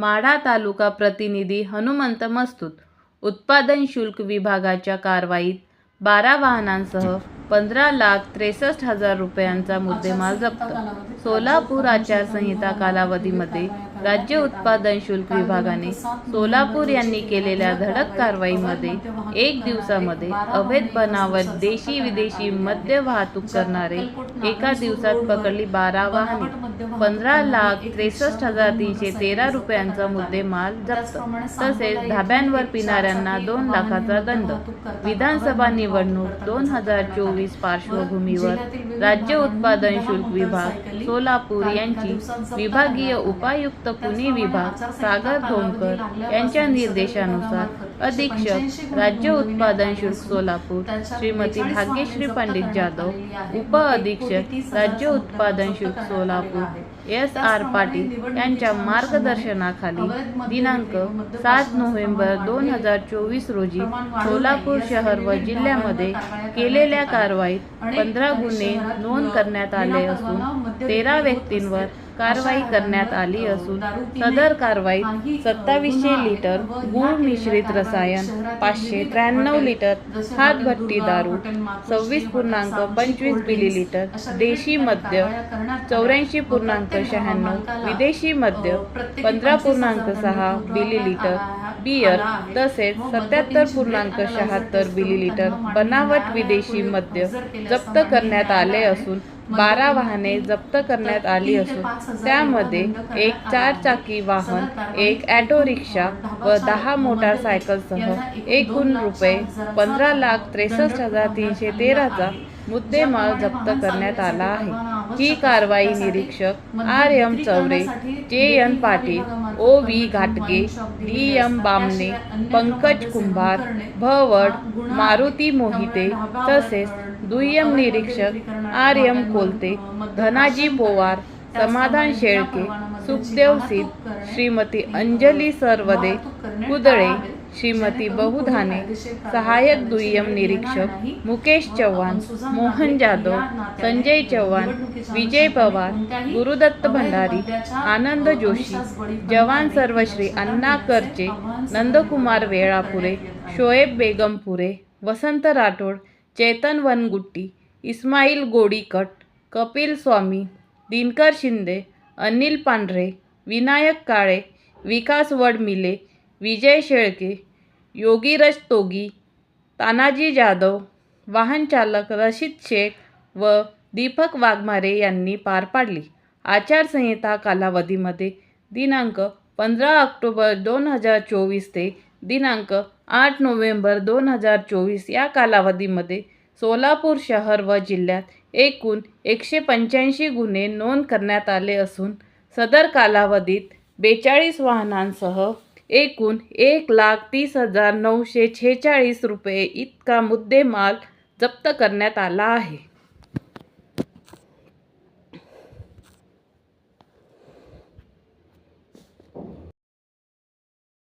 माढा तालुका प्रतिनिधी हनुमंत मस्तूत उत्पादन शुल्क विभागाच्या कारवाईत बारा वाहनांसह पंधरा लाख त्रेसष्ट हजार रुपयांचा मुद्देमाल जप्त. सोलापूर आचारसंहिता कालावधीमध्ये राज्य उत्पादन शुल्क विभागाने सोलापूर यांनी केलेल्या धडक कारवाईमध्ये एक दिवसामध्ये अवैध बनावट देशी विदेशी मद्य वाहतूक करणारे एका दिवसात पकडली बारा वाहने. पंधरा लाख त्रेसष्ट हजार तीनशे तेरा रुपयांचा मुद्देमाल जप्त. तसेच धाब्यांवर पिणाऱ्यांना दोन लाखाचा दंड. विधानसभा निवडणूक दोन हजार चोवीस पार्श्वभूमीवर राज्य उत्पादन शुल्क विभाग सोलापूर यांची विभागीय उपायुक्त पुणे विभाग सागर धोमकर यांच्या निर्देशानुसार अधीक्षक राज्य उत्पादन शुल्क सोलापूर श्रीमती भाग्यश्री पंडित जाधव उप अधीक्षक राज्य उत्पादन शुल्क सोलापूर एस आर पाटील यांच्या मार्गदर्शनाखाली दिनांक सात नोव्हेंबर दोन हजार चोवीस रोजी सोलापूर शहर व जिल्ह्यामध्ये केलेल्या कारवाईत पंधरा गुन्हे नोंद करण्यात आले असून तेरा व्यक्तींवर कारवाई करण्यात आली असून सदर कारवाईत सत्तावीसशे लिटर गुळ मिश्रित रसायन पाचशे त्र्याण्णव लिटर हातभट्टी दारू सव्वीस पूर्णांक पंचवीस मिलीलिटर देशी मद्य चौऱ्याऐंशी पूर्णांक शहाण्णव विदेशी मद्य पंधरा पूर्णांक सहा मिलीलिटर बियर तसेच सत्याहत्तर पूर्णांक शहात्तर मिलीलिटर बनावट विदेशी मद्य जप्त करण्यात आले असून बारा वाहने जप्त करण्यात आली असून त्यामध्ये एक चारचाकी वाहन एक ॲटो रिक्षा व दहा मोटारसायकलसह एकूण रुपये पंधरा लाख त्रेसष्ट हजार तीनशे तेराचा मुद्देमाल जप्त करण्यात आला आहे. ही कारवाई निरीक्षक R M Chaure J N Patil O V घाटगे डी एम बामणे पंकज कुंभार भवड मारुती मोहिते तसेच दुय्यम निरीक्षक आर एम कोलते धनाजी पोवार समाधान शेळके सुखदेव सिंग श्रीमती अंजली सरवदे कुदळे श्रीमती बहुधाने सहायक दुय्यम निरीक्षक मुकेश चव्हाण मोहन जाधव संजय चव्हाण विजय पवार गुरुदत्त भंडारी आनंद जोशी जवान सर्वश्री अण्णा करचे नंदकुमार वेळापुरे शोएब बेगमपुरे वसंत राठोड चेतन वनगुट्टी इस्माईल गोडीकट कपिल स्वामी दिनकर शिंदे अनिल पांढरे विनायक काळे विकास वडमिले विजय शेळके योगीरज तोगी तानाजी जाधव वाहनचालक रशीद शेख व दीपक वाघमारे यांनी पार पाडली. आचारसंहिता कालावधीमध्ये दिनांक पंधरा ऑक्टोबर दोन हजार चोवीस ते दिनांक आठ नोव्हेंबर दोन हजार चोवीस या कालावधीमध्ये सोलापूर शहर व जिल्ह्यात एकूण एकशे पंच्याऐंशी गुन्हे नोंद करण्यात आले असून सदर कालावधीत बेचाळीस वाहनांसह एकूण एक लाख तीस हजार नऊशे शेहेचाळीस रुपये इतका मुद्देमाल जप्त करण्यात आला आहे.